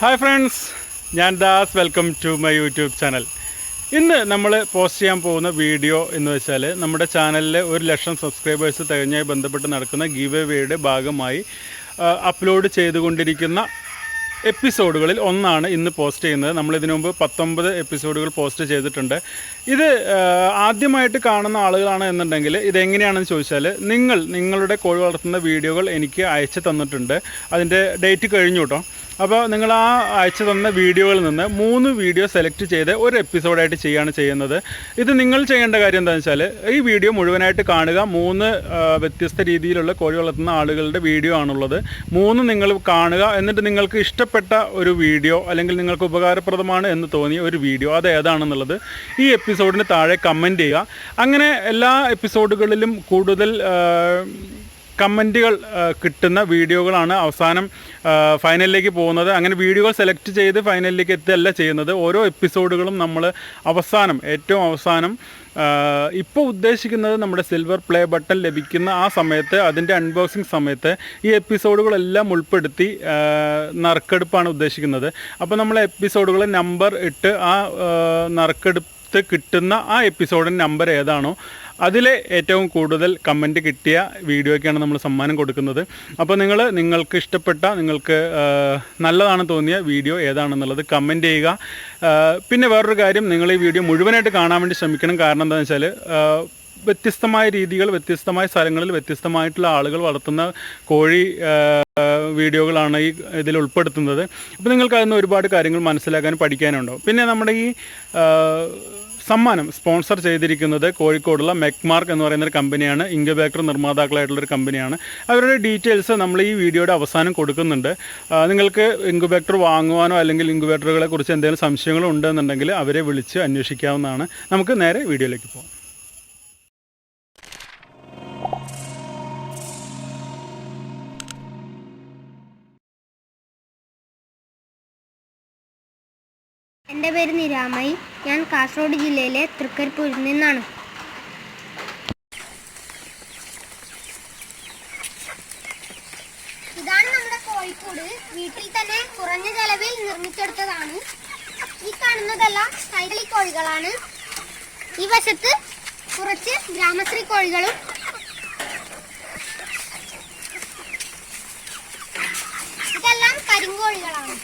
Hi friends ഞാൻ Das. Welcome to my YouTube channel ഇന്ന് നമ്മൾ പോസ്റ്റ് ചെയ്യാൻ പോകുന്ന വീഡിയോ എന്ന് വെച്ചാൽ നമ്മുടെ ചാനലിലെ ഒരു ലക്ഷം സബ്സ്ക്രൈബേഴ്സ് തികഞ്ഞായി ബന്ധപ്പെട്ട് നടക്കുന്ന ഗീവ് വേയുടെ ഭാഗമായി അപ്ലോഡ് ചെയ്തുകൊണ്ടിരിക്കുന്ന എപ്പിസോഡുകളിൽ ഒന്നാണ് ഇന്ന് പോസ്റ്റ് ചെയ്യുന്നത്. നമ്മൾ ഇതിനു മുമ്പ് പത്തൊമ്പത് എപ്പിസോഡുകൾ പോസ്റ്റ് ചെയ്തിട്ടുണ്ട്. ഇത് ആദ്യമായിട്ട് കാണുന്ന ആളുകളാണ് എന്നുണ്ടെങ്കിൽ ഇതെങ്ങനെയാണെന്ന് ചോദിച്ചാൽ നിങ്ങൾ നിങ്ങളുടെ കോഴി വളർത്തുന്ന വീഡിയോകൾ എനിക്ക് അയച്ചു തന്നിട്ടുണ്ട്. അതിന്റെ ഡേറ്റ് കഴിഞ്ഞു കേട്ടോ. അപ്പോൾ നിങ്ങൾ ആ അയച്ചു തന്ന വീഡിയോയിൽ നിന്ന് മൂന്ന് വീഡിയോ സെലക്ട് ചെയ്ത് ഒരു എപ്പിസോഡായിട്ട് ചെയ്യുകയാണ് ചെയ്യുന്നത്. ഇത് നിങ്ങൾ ചെയ്യേണ്ട കാര്യം എന്താണെന്ന് വെച്ചാൽ ഈ വീഡിയോ മുഴുവനായിട്ട് കാണുക. മൂന്ന് വ്യത്യസ്ത രീതിയിലുള്ള കോഴി വളർത്തുന്ന ആളുകളുടെ വീഡിയോ ആണുള്ളത്. മൂന്ന് നിങ്ങൾ കാണുക എന്നിട്ട് നിങ്ങൾക്ക് ഇഷ്ടപ്പെട്ട ഒരു വീഡിയോ അല്ലെങ്കിൽ നിങ്ങൾക്ക് ഉപകാരപ്രദമാണ് എന്ന് തോന്നിയ ഒരു വീഡിയോ അത് ഏതാണെന്നുള്ളത് ഈ എപ്പിസോഡിന് താഴെ കമന്റ് ചെയ്യുക. അങ്ങനെ എല്ലാ എപ്പിസോഡുകളിലും കൂടുതൽ കമന്റുകൾ കിട്ടുന്ന വീഡിയോകളാണ് അവസാനം ഫൈനലിലേക്ക് പോകുന്നത്. അങ്ങനെ വീഡിയോകൾ സെലക്ട് ചെയ്ത് ഫൈനലിലേക്ക് എത്തുകയല്ല ചെയ്യുന്നത്. ഓരോ എപ്പിസോഡുകളും നമ്മൾ അവസാനം ഏറ്റവും അവസാനം ഇപ്പോൾ ഉദ്ദേശിക്കുന്നത് നമ്മുടെ സിൽവർ പ്ലേ ബട്ടൺ ലഭിക്കുന്ന ആ സമയത്ത് അതിന്റെ അൺബോക്സിങ് സമയത്ത് ഈ എപ്പിസോഡുകളെല്ലാം ഉൾപ്പെടുത്തി നറുക്കെടുപ്പാണ് ഉദ്ദേശിക്കുന്നത്. അപ്പോൾ നമ്മൾ എപ്പിസോഡുകൾ നമ്പർ ഇട്ട് ആ ആ, നറുക്കെടുത്ത് കിട്ടുന്ന ആ എപ്പിസോഡിന്റെ നമ്പർ ഏതാണോ അതിലെ ഏറ്റവും കൂടുതൽ കമന്റ് കിട്ടിയ വീഡിയോയ്ക്കാണ് നമ്മൾ സമ്മാനം കൊടുക്കുന്നത്. അപ്പോൾ നിങ്ങൾ നിങ്ങൾക്ക് ഇഷ്ടപ്പെട്ട നിങ്ങൾക്ക് നല്ലതാണ് തോന്നിയ വീഡിയോ ഏതാണെന്നുള്ളത് കമന്റ് ചെയ്യുക. പിന്നെ വേറൊരു കാര്യം നിങ്ങൾ ഈ വീഡിയോ മുഴുവനായിട്ട് കാണാൻ വേണ്ടി ശ്രമിക്കണം. കാരണം എന്താണെന്ന് വെച്ചാൽ വ്യത്യസ്തമായ രീതികൾ വ്യത്യസ്തമായ സ്ഥലങ്ങളിൽ വ്യത്യസ്തമായിട്ടുള്ള ആളുകൾ വളർത്തുന്ന കോഴി വീഡിയോകളാണ് ഈ ഇതിൽ ഉൾപ്പെടുത്തുന്നത്. അപ്പോൾ നിങ്ങൾക്ക് അതിന് ഒരുപാട് കാര്യങ്ങൾ മനസ്സിലാക്കാനും പഠിക്കാനുണ്ടോ? പിന്നെ നമ്മുടെ ഈ സമ്മാനം സ്പോൺസർ ചെയ്തിരിക്കുന്നത് കോഴിക്കോടുള്ള മെക്മാർക്ക് എന്ന് പറയുന്ന ഒരു കമ്പനിയാണ്. ഇൻക്യുബേറ്റർ നിർമ്മാതാക്കളായിട്ടുള്ളൊരു കമ്പനിയാണ്. അവരുടെ ഡീറ്റെയിൽസ് നമ്മൾ ഈ വീഡിയോയുടെ അവസാനം കൊടുക്കുന്നുണ്ട്. നിങ്ങൾക്ക് ഇൻക്യുബേറ്റർ വാങ്ങുവാനോ അല്ലെങ്കിൽ ഇൻക്യുബേറ്ററുകളെ കുറിച്ച് എന്തെങ്കിലും സംശയങ്ങൾ ഉണ്ടെന്നുണ്ടെങ്കിൽ അവരെ വിളിച്ച് അന്വേഷിക്കാവുന്നതാണ്. നമുക്ക് നേരെ വീഡിയോയിലേക്ക് പോകാം. കാസർഗോഡ് ജില്ലയിലെ തൃക്കരിപ്പൂരിൽ നിന്നാണ്. ഇതാണ് നമ്മുടെ കോഴിക്കോട്. വീട്ടിൽ തന്നെ കുറഞ്ഞ ചെലവിൽ നിർമ്മിച്ചെടുത്തതാണ്. ഈ കാണുന്നതെല്ലാം സൈഡലി കോഴികളാണ് ഈ വശത്ത് കുറച്ച് ഗ്രാമശ്രീ കോഴികളും ഇതെല്ലാം കരിങ്കോഴികളാണ്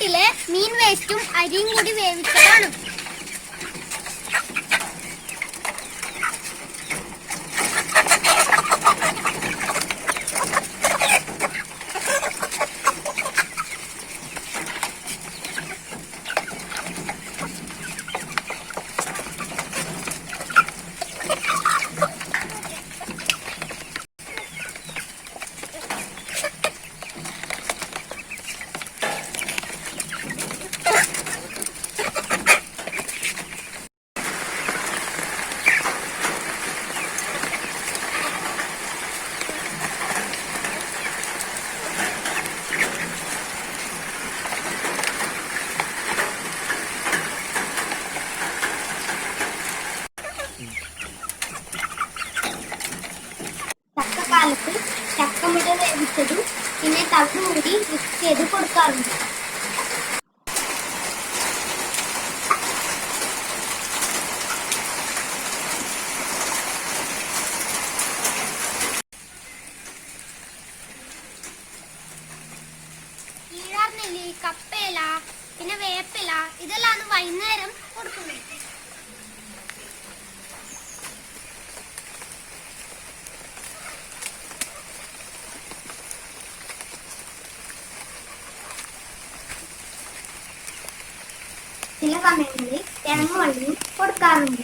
വീട്ടിലെ മീൻ വേസ്റ്റും അരിയും കൂടി വേവിച്ചതാണ്. ചക്കക്കാലത്ത് ചക്കമുട വേവിച്ചതും പിന്നെ തവിട് കൂടി മിക്സ് ചെയ്ത് കൊടുക്കാറുണ്ട്. സമയങ്ങളിൽ കിഴങ്ങ് വള്ളിയും കൊടുക്കാറുണ്ട്.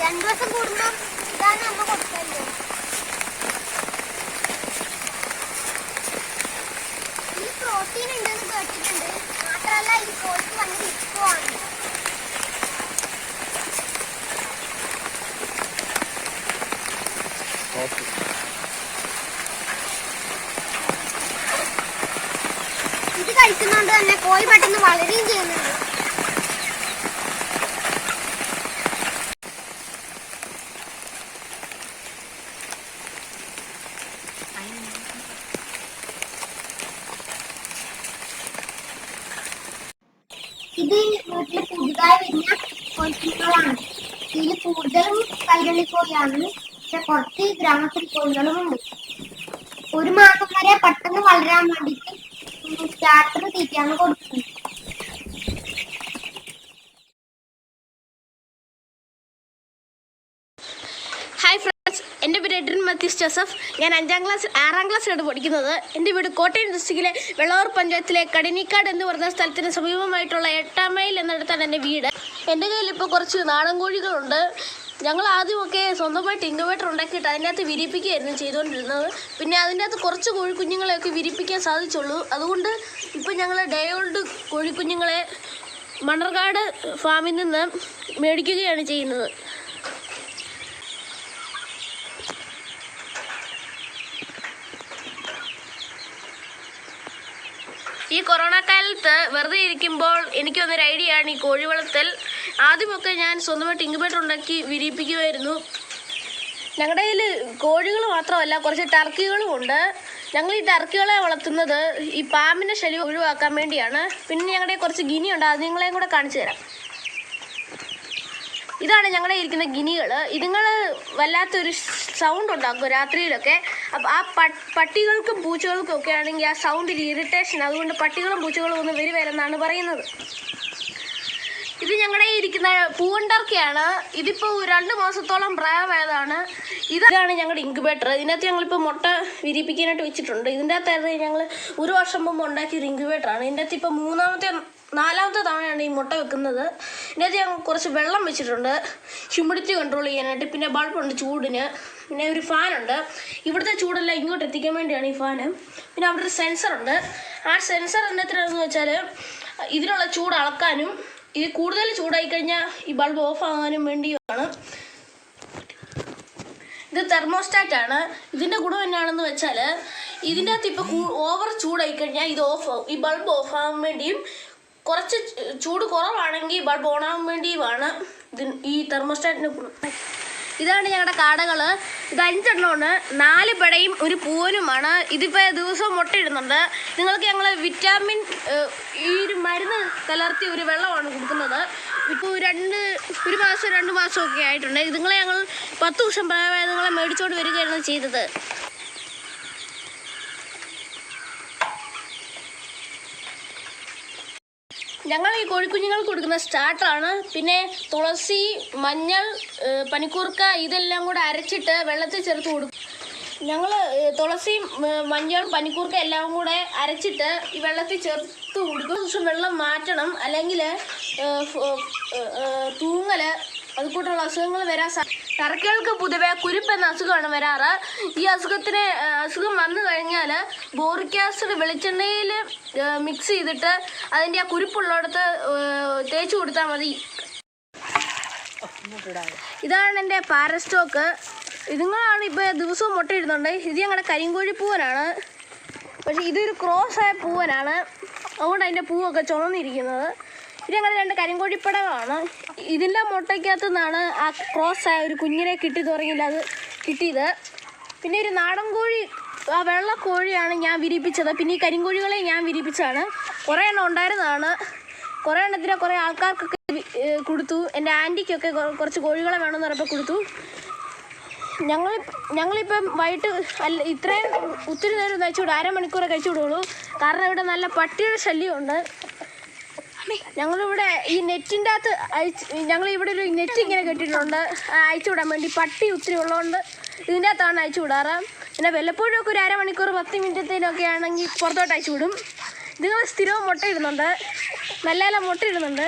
രണ്ടു ദിവസം കൂടുമ്പോൾ ഇതാണ് അമ്മ കൊടുക്കല്ലോ ഈ പ്രോട്ടീൻ ഉണ്ടെന്ന് കേട്ടിട്ടുണ്ട് മാത്രമല്ല ഈ കോഴിക്ക് ഭയങ്കര ഇഷ്ടമാണ് ഇത് കഴിക്കുന്നോണ്ട് തന്നെ കോഴി പെട്ടെന്ന് വളരുകയും ചെയ്യുന്നുണ്ട് ഇത് വീട്ടിൽ പുതുതായി വരുന്ന കോഴിക്കുഞ്ഞുങ്ങളാണ് ഇതിൽ കൂടുതലും കൈരളി കോഴിയാണ്. പക്ഷെ കുറച്ച് ഗ്രാമത്തിൽ കോഴികളും ഉണ്ട് ഒരു മാസം വരെ പെട്ടെന്ന് വളരാൻ വേണ്ടിയിട്ട് സ്റ്റാർട്ടർ തീറ്റയാണ് കൊടുക്കുന്നത്. ഹായ് എന്റെ പേര് എഡ്രിൻ മത്തീസ് ജോസഫ്. ഞാൻ അഞ്ചാം ക്ലാസ് ആറാം ക്ലാസ്സിലാണ് പഠിക്കുന്നത്. എന്റെ വീട് കോട്ടയം ഡിസ്ട്രിക്റ്റിലെ വെള്ളൂർ പഞ്ചായത്തിലെ കടിനിക്കാട് എന്ന് പറയുന്ന സ്ഥലത്തിന് സമീപമായിട്ടുള്ള എട്ടാം മൈൽ എന്നിടത്താണ് എന്റെ വീട്. എന്റെ കയ്യിൽ ഇപ്പോൾ കുറച്ച് നാടൻ കോഴികളുണ്ട്. ഞങ്ങൾ ആദ്യമൊക്കെ സ്വന്തമായിട്ട് ഇൻക്യുബേറ്റർ ഉണ്ടാക്കിയിട്ട് അതിനകത്ത് വിരിപ്പിക്കുകയായിരുന്നു ചെയ്തുകൊണ്ടിരുന്നത്. പിന്നെ അതിന്റെ അകത്ത് കുറച്ച് കോഴിക്കുഞ്ഞുങ്ങളെയൊക്കെ വിരിപ്പിക്കാൻ സാധിച്ചുള്ളൂ. അതുകൊണ്ട് ഇപ്പോൾ ഞങ്ങൾ ഡേ ഓൾഡ് കോഴിക്കുഞ്ഞുങ്ങളെ മണർകാട് ഫാമിൽ നിന്ന് മേടിക്കുകയാണ് ചെയ്യുന്നത്. വെറുതെ ഇരിക്കുമ്പോൾ എനിക്ക് വന്നൊരു ഐഡിയ ആണ് ഈ കോഴി വളർത്തൽ ആദ്യമൊക്കെ ഞാൻ സ്വന്തമായിട്ട് ഇങ്കുബേറ്റർ ഉണ്ടാക്കി വിരിയിപ്പിക്കുമായിരുന്നു ഞങ്ങളുടെ കയ്യിൽ കോഴികൾ മാത്രമല്ല കുറച്ച് ടർക്കികളും ഉണ്ട്. ഞങ്ങൾ ഈ ടർക്കികളെ വളർത്തുന്നത് ഈ പാമ്പിന്റെ ശല്യം ഒഴിവാക്കാൻ വേണ്ടിയാണ്. പിന്നെ ഞങ്ങളുടെ കുറച്ച് ഗിനിയുണ്ട് അത് നിങ്ങളെയും കൂടെ കാണിച്ചു തരാം. ഇതാണ് ഞങ്ങളുടെ ഇരിക്കുന്ന ഗിനികൾ ഇതുങ്ങൾ വല്ലാത്തൊരു സൗണ്ട് ഉണ്ടാക്കും രാത്രിയിലൊക്കെ. അപ്പം ആ പട്ടികൾക്കും പൂച്ചകൾക്കും ഒക്കെ ആണെങ്കിൽ ആ സൗണ്ടിൽ ഇറിറ്റേഷൻ അതുകൊണ്ട് പട്ടികളും പൂച്ചകളും ഒന്നും വരുവരെന്നാണ് പറയുന്നത്. ഇത് ഞങ്ങളുടെ ഇരിക്കുന്ന പൂവണ്ടർക്കയാണ്. ടർക്കിയാണ് ഇതിപ്പോൾ രണ്ട് മാസത്തോളം പ്രായമായതാണ്. ഇതാണ് ഞങ്ങളുടെ ഇൻക്യുബേറ്റർ ഇതിനകത്ത് ഞങ്ങളിപ്പോൾ മുട്ട വിരിപ്പിക്കാനായിട്ട് വെച്ചിട്ടുണ്ട്. ഇതിന്റെ അകത്തായിരുന്നു ഞങ്ങൾ ഒരു വർഷം മുമ്പ് ഉണ്ടാക്കിയൊരു ഇൻക്യുബേറ്ററാണ് ഇതിന്റെ അകത്ത് ഇപ്പോൾ മൂന്നാമത്തെ നാലാമത്തെ തവണയാണ് ഈ മുട്ട വെക്കുന്നത്. ഇതിനകത്ത് ഞങ്ങൾ കുറച്ച് വെള്ളം വെച്ചിട്ടുണ്ട്. ഹ്യൂമിഡിറ്റി കൺട്രോൾ ചെയ്യാനായിട്ട്. പിന്നെ ബൾബുണ്ട് ചൂടിന്. പിന്നെ ഒരു ഫാനുണ്ട് ഇവിടുത്തെ ചൂടെല്ലാം ഇങ്ങോട്ട് എത്തിക്കാൻ വേണ്ടിയാണ് ഈ ഫാന് പിന്നെ അവിടെ ഒരു സെൻസറുണ്ട് ആ സെൻസർ എന്നത്തിനാണെന്ന് വെച്ചാൽ ഇതിനുള്ള ചൂട് അളക്കാനും ഇത് കൂടുതൽ ചൂടായി കഴിഞ്ഞാൽ ഈ ബൾബ് ഓഫ് ആകാനും വേണ്ടിയാണ് ഇത് തെർമോസ്റ്റാറ്റ് ആണ്. ഇതിന്റെ ഗുണം എന്നാണെന്ന് വെച്ചാൽ ഇതിന്റെ അകത്ത് ഇപ്പോൾ ഓവർ ചൂടായി കഴിഞ്ഞാൽ ഇത് ഓഫ് ആവും. ഈ ബൾബ് ഓഫ് ആവാൻ വേണ്ടിയും കുറച്ച് ചൂട് കുറവാണെങ്കിൽ ബൾബ് ഓൺ ആവാൻ വേണ്ടിയുമാണ് ഇതിന് ഈ തെർമോസ്റ്റാറ്റിന്റെ ഗുണം. ഇതാണ് ഞങ്ങളുടെ കാടകൾ ഇത് അഞ്ചെണ്ണമാണ് നാല് പെടയും ഒരു പൂവനുമാണ്. ഇതിപ്പോൾ ദിവസവും മുട്ടയിടുന്നുണ്ട്. നിങ്ങൾക്ക് ഞങ്ങൾ വിറ്റാമിൻ ഈ ഒരു മരുന്ന് കലർത്തി ഒരു വെള്ളമാണ് കൊടുക്കുന്നത്. ഇപ്പോൾ രണ്ട് ഒരു മാസം രണ്ട് മാസമൊക്കെ ആയിട്ടുണ്ട്. ഇതുങ്ങളെ ഞങ്ങൾ പത്ത് ദിവസം പ്രായമായ നിങ്ങളെ മേടിച്ചുകൊണ്ട് വരികയായിരുന്നു ചെയ്തത്. ഞങ്ങൾ ഈ കോഴിക്കുഞ്ഞുങ്ങൾക്ക് കൊടുക്കുന്ന സ്റ്റാർട്ടറാണ്. പിന്നെ തുളസി മഞ്ഞൾ പനിക്കൂർക്ക ഇതെല്ലാം കൂടെ അരച്ചിട്ട് വെള്ളത്തിൽ ചേർത്ത് കൊടുക്കും. ഞങ്ങൾ തുളസി മഞ്ഞൾ പനിക്കൂർക്ക എല്ലാം കൂടെ അരച്ചിട്ട് ഈ വെള്ളത്തിൽ ചേർത്ത് കൊടുക്കും. ദിവസം വെള്ളം മാറ്റണം. അല്ലെങ്കിൽ തൂങ്ങൽ അതുകൂട്ടുള്ള അസുഖങ്ങൾ വരാൻ സാ ടർക്കികൾക്ക് പൊതുവെ കുരുപ്പ് എന്ന അസുഖമാണ് വരാറ്. ഈ അസുഖത്തിന് അസുഖം വന്നു കഴിഞ്ഞാൽ ബോറിക് ആസിഡ് വെളിച്ചെണ്ണയിൽ മിക്സ് ചെയ്തിട്ട് അതിന്റെ ആ കുരുപ്പുള്ളിടത്ത് തേച്ച് കൊടുത്താൽ മതി. ഇതാണ് എന്റെ പാരസ്റ്റോക്ക്. ഇതുങ്ങളാണ് ഇപ്പോൾ ദിവസവും മുട്ടയിടുന്നുണ്ട്. ഇത് ഞങ്ങളുടെ കരിങ്കോഴി പൂവനാണ്. പക്ഷേ ഇതൊരു ക്രോസ് ആയ പൂവനാണ്. അതുകൊണ്ട് അതിന്റെ പൂവൊക്കെ ചുമന്നിരിക്കുന്നത് ഇത് ഞങ്ങൾ രണ്ട് കരിങ്കോഴിപ്പടകളാണ് ഇതിന്റെ മുട്ടയ്ക്കകത്തു നിന്നാണ് ആ ക്രോസ് ആയ ഒരു കുഞ്ഞിനെ കിട്ടി തുടങ്ങിയില്ല അത് കിട്ടിയത്. പിന്നെ ഒരു നാടൻ കോഴി ആ വെള്ള കോഴിയാണ് ഞാൻ വിരിപ്പിച്ചത്. പിന്നെ ഈ കരിങ്കോഴികളെ ഞാൻ വിരിപ്പിച്ചതാണ്. കുറേ എണ്ണം ഉണ്ടായിരുന്നതാണ്. കുറേ എണ്ണത്തിന് കുറേ ആൾക്കാർക്കൊക്കെ കൊടുത്തു. എന്റെ ആന്റിക്കൊക്കെ കുറച്ച് കോഴികളെ വേണമെന്ന് പറഞ്ഞപ്പോൾ കൊടുത്തു. ഞങ്ങൾ ഞങ്ങളിപ്പം വൈകിട്ട് അല്ല ഇത്രയും ഒത്തിരി നേരം കഴിച്ചു വിടും അരമണിക്കൂറെ കഴിച്ചു വിടുള്ളൂ കാരണം ഇവിടെ നല്ല പട്ടിയുടെ ശല്യമുണ്ട്. ഞങ്ങളിവിടെ ഈ നെറ്റിന്റെ അകത്ത് അയച്ച് ഞങ്ങൾ ഇവിടെ ഒരു നെറ്റ് ഇങ്ങനെ കെട്ടിയിട്ടുണ്ട്. അയച്ചു വിടാൻ വേണ്ടി പട്ടി ഒത്തിരി ഉള്ളതുകൊണ്ട് ഇതിന്റെ അകത്താണ് അയച്ചു വിടാറ് പിന്നെ വല്ലപ്പോഴും ഒക്കെ ഒരു അരമണിക്കൂർ പത്ത് മിനിറ്റത്തേനൊക്കെ ആണെങ്കിൽ പുറത്തോട്ട് അയച്ചു വിടും ഇതുങ്ങൾ സ്ഥിരവും മുട്ടയിടുന്നുണ്ട്. നല്ല നല്ല മുട്ടയിടുന്നുണ്ട്.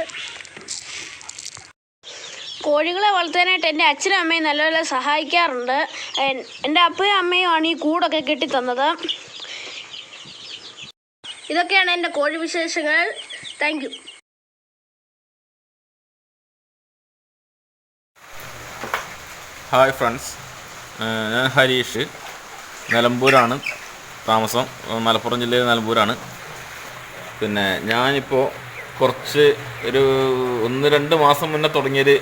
കോഴികളെ വളർത്താനായിട്ട് എന്റെ അച്ഛനും അമ്മയും നല്ലപോലെ സഹായിക്കാറുണ്ട്. എന്റെ അപ്പയും അമ്മയും ആണ് ഈ കൂടൊക്കെ കെട്ടിത്തന്നത്. ഇതൊക്കെയാണ് എന്റെ കോഴി വിശേഷങ്ങൾ. താങ്ക് ഹായ് ഫ്രണ്ട്സ് ഞാൻ ഹരീഷ്. നിലമ്പൂരാണ്. താമസം. മലപ്പുറം ജില്ലയിലെ നിലമ്പൂരാണ്. പിന്നെ ഞാനിപ്പോൾ കുറച്ച് ഒരു ഒന്ന് രണ്ട് മാസം മുന്നേ തുടങ്ങിയൊരു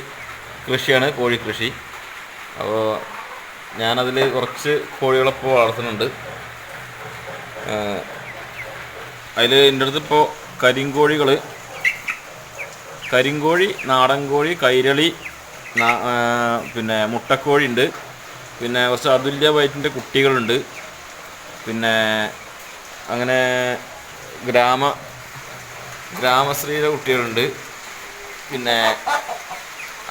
കൃഷിയാണ് കോഴി കൃഷി അപ്പോൾ ഞാനതിൽ കുറച്ച് കോഴികളിപ്പോൾ വളർത്തുന്നുണ്ട്. അതിൽ എന്റെ അടുത്തിപ്പോൾ കരിങ്കോഴികൾ കരിങ്കോഴി നാടൻ കോഴി കൈരളി പിന്നെ മുട്ടക്കോഴി ഉണ്ട് പിന്നെ കുറച്ച് അതുല്യ വയറ്റിന്റെ കുട്ടികളുണ്ട്. പിന്നെ അങ്ങനെ ഗ്രാമ ഗ്രാമശ്രീയുടെ കുട്ടികളുണ്ട്. പിന്നെ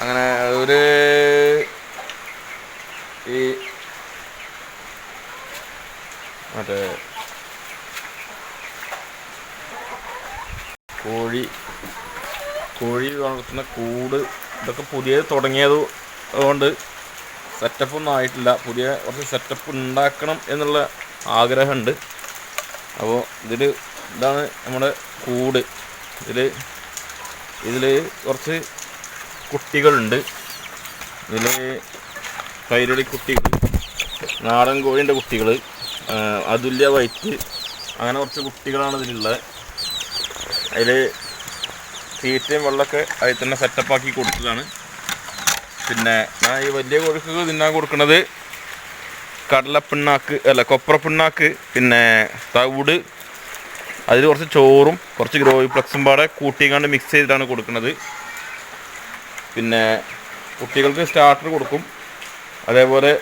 അങ്ങനെ ഒരു ഈ മറ്റേ കോഴി കോഴി വളർത്തുന്ന കൂട് ഇതൊക്കെ പുതിയ തുടങ്ങിയത് കൊണ്ട് സെറ്റപ്പ് ഒന്നും ആയിട്ടില്ല. പുതിയ കുറച്ച് സെറ്റപ്പ് ഉണ്ടാക്കണം എന്നുള്ള ആഗ്രഹമുണ്ട്. അപ്പോൾ ഇതിൽ ഇതാണ് നമ്മുടെ കൂട്. ഇതിൽ ഇതിൽ കുറച്ച് കുട്ടികളുണ്ട്. ഇതിൽ കൈരളി കുട്ടികൾ നാടൻ കോഴിന്റെ കുട്ടികൾ അതുല്യ വൈറ്റ് അങ്ങനെ കുറച്ച് കുട്ടികളാണ് ഇതിലുള്ളത്. അതിൽ തീറ്റയും വെള്ളമൊക്കെ അതിൽ തന്നെ സെറ്റപ്പാക്കി കൊടുത്തതാണ്. പിന്നെ ഞാൻ ഈ വലിയ കോഴിക്ക് തിന്നാൻ കൊടുക്കുന്നത് കടലപ്പിണ്ണാക്ക് അല്ല കൊപ്രപ്പിണ്ണാക്ക് പിന്നെ തവിട് അതിൽ കുറച്ച് ചോറും കുറച്ച് ഗ്രോയി ഫ്ലക്സും പാടെ കൂട്ടിക്കാണ്ട് മിക്സ് ചെയ്തിട്ടാണ് കൊടുക്കുന്നത് പിന്നെ കുട്ടികൾക്ക് സ്റ്റാർട്ടർ കൊടുക്കും. അതേപോലെ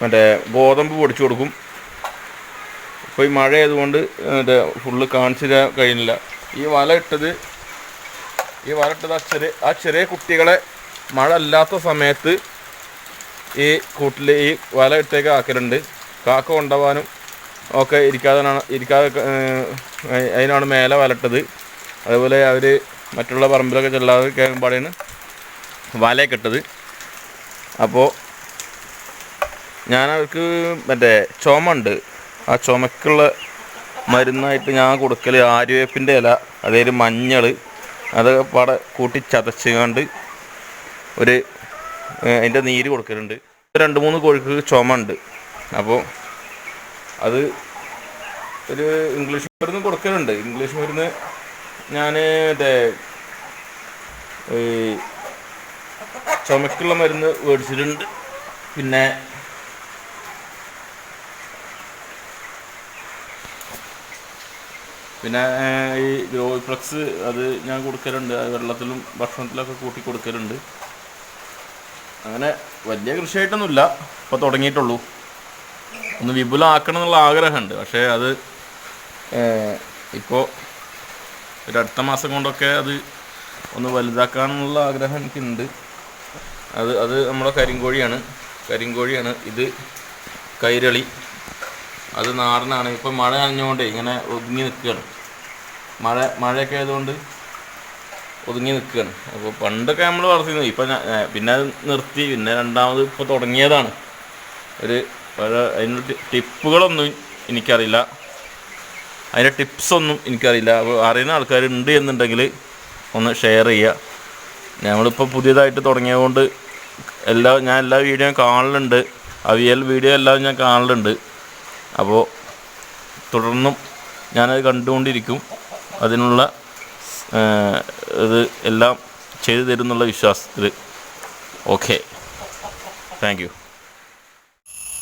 മറ്റേ ഗോതമ്പ് പൊടിച്ചു കൊടുക്കും. ഇപ്പോൾ ഈ മഴ ആയതുകൊണ്ട് മറ്റേ ഫുള്ള് കാണിച്ചു തരാൻ കഴിയുന്നില്ല. ഈ വല ഇട്ടത് ഈ വരട്ടത് ആ ചെറിയ ആ ചെറിയ കുട്ടികളെ മഴ അല്ലാത്ത സമയത്ത് ഈ കൂട്ടിൽ ഈ വല ഇട്ടേക്ക് ആക്കലുണ്ട്. കാക്ക കൊണ്ടുപോകാനും ഒക്കെ ഇരിക്കാതാണ് ഇരിക്കാതെ അതിനാണ് മേലെ വലട്ടത് അതുപോലെ അവർ മറ്റുള്ള പറമ്പിലൊക്കെ ചെല്ലാതെ കേൾക്കുമ്പോഴാണ് വലയൊക്കെ ഇട്ടത്. അപ്പോൾ ഞാൻ അവർക്ക് മറ്റേ ചുമ ഉണ്ട് ആ ചുമക്കുള്ള മരുന്നായിട്ട് ഞാൻ കൊടുക്കൽ ആര്യവേപ്പിന്റെ ഇല അതേപോലെ മഞ്ഞൾ അതൊക്കെ പാടെ കൂട്ടി ചതച്ചുകൊണ്ട് ഒരു അതിന്റെ നീര് കൊടുക്കലുണ്ട്. രണ്ട് മൂന്ന് കോഴിക്ക് ചുമ ഉണ്ട് അപ്പോൾ അത് ഒരു ഇംഗ്ലീഷ് മരുന്ന് കൊടുക്കലുണ്ട്. ഇംഗ്ലീഷ് മരുന്ന് ഞാൻ മറ്റേ ഈ ചുമക്കുള്ള മരുന്ന് മേടിച്ചിട്ടുണ്ട്. പിന്നെ പിന്നെ ഈ ഗ്രോയിഫ്ലക്സ് അത് ഞാൻ കൊടുക്കലുണ്ട്. അത് വെള്ളത്തിലും ഭക്ഷണത്തിലൊക്കെ കൂട്ടി കൊടുക്കലുണ്ട്. അങ്ങനെ വലിയ കൃഷിയായിട്ടൊന്നുമില്ല. ഇപ്പോൾ തുടങ്ങിയിട്ടുള്ളൂ. ഒന്ന് വിപുലമാക്കണം എന്നുള്ള ആഗ്രഹമുണ്ട്. പക്ഷേ അത് ഇപ്പോൾ ഒരു അടുത്ത മാസം കൊണ്ടൊക്കെ അത് ഒന്ന് വലുതാക്കാനുള്ള ആഗ്രഹം എനിക്കുണ്ട്. അത് അത് നമ്മുടെ കരിങ്കോഴിയാണ്. കരിങ്കോഴിയാണ്. ഇത് കൈരളി. അത് നാടനാണ് ഇപ്പം മഴ നനഞ്ഞുകൊണ്ട് ഇങ്ങനെ ഒതുങ്ങി നിൽക്കുകയാണ് മഴ മഴയൊക്കെ ആയതുകൊണ്ട് ഒതുങ്ങി നിൽക്കുകയാണ് അപ്പോൾ പണ്ടൊക്കെ നമ്മൾ വളർത്തിയിരുന്നു ഇപ്പം പിന്നെ അത് നിർത്തി. പിന്നെ രണ്ടാമത് ഇപ്പോൾ തുടങ്ങിയതാണ്. ഒരു അതിനുള്ള ടിപ്പുകളൊന്നും എനിക്കറിയില്ല. അതിന്റെ ടിപ്സൊന്നും എനിക്കറിയില്ല. അപ്പോൾ അറിയുന്ന ആൾക്കാരുണ്ട് എന്നുണ്ടെങ്കിൽ ഒന്ന് ഷെയർ ചെയ്യുക ഞങ്ങളിപ്പോൾ പുതിയതായിട്ട് തുടങ്ങിയതുകൊണ്ട് എല്ലാ ഞാൻ എല്ലാ വീഡിയോയും കാണലുണ്ട്. അവിയൽ വീഡിയോ എല്ലാം ഞാൻ കാണലുണ്ട്. അപ്പോൾ തുടർന്നും ഞാനത് കണ്ടുകൊണ്ടിരിക്കും. അതിനുള്ള ഇത് എല്ലാം ചെയ്തു തരുന്നുള്ള വിശ്വാസത്തിൽ ഓക്കെ. താങ്ക് യു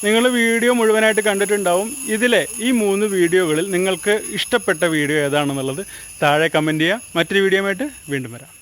നിങ്ങൾ വീഡിയോ മുഴുവനായിട്ട് കണ്ടിട്ടുണ്ടാവും. ഇതിലെ ഈ മൂന്ന് വീഡിയോകളിൽ നിങ്ങൾക്ക് ഇഷ്ടപ്പെട്ട വീഡിയോ ഏതാണെന്നുള്ളത് താഴെ കമന്റ് ചെയ്യുക മറ്റൊരു വീഡിയോ വീണ്ടും വരാം.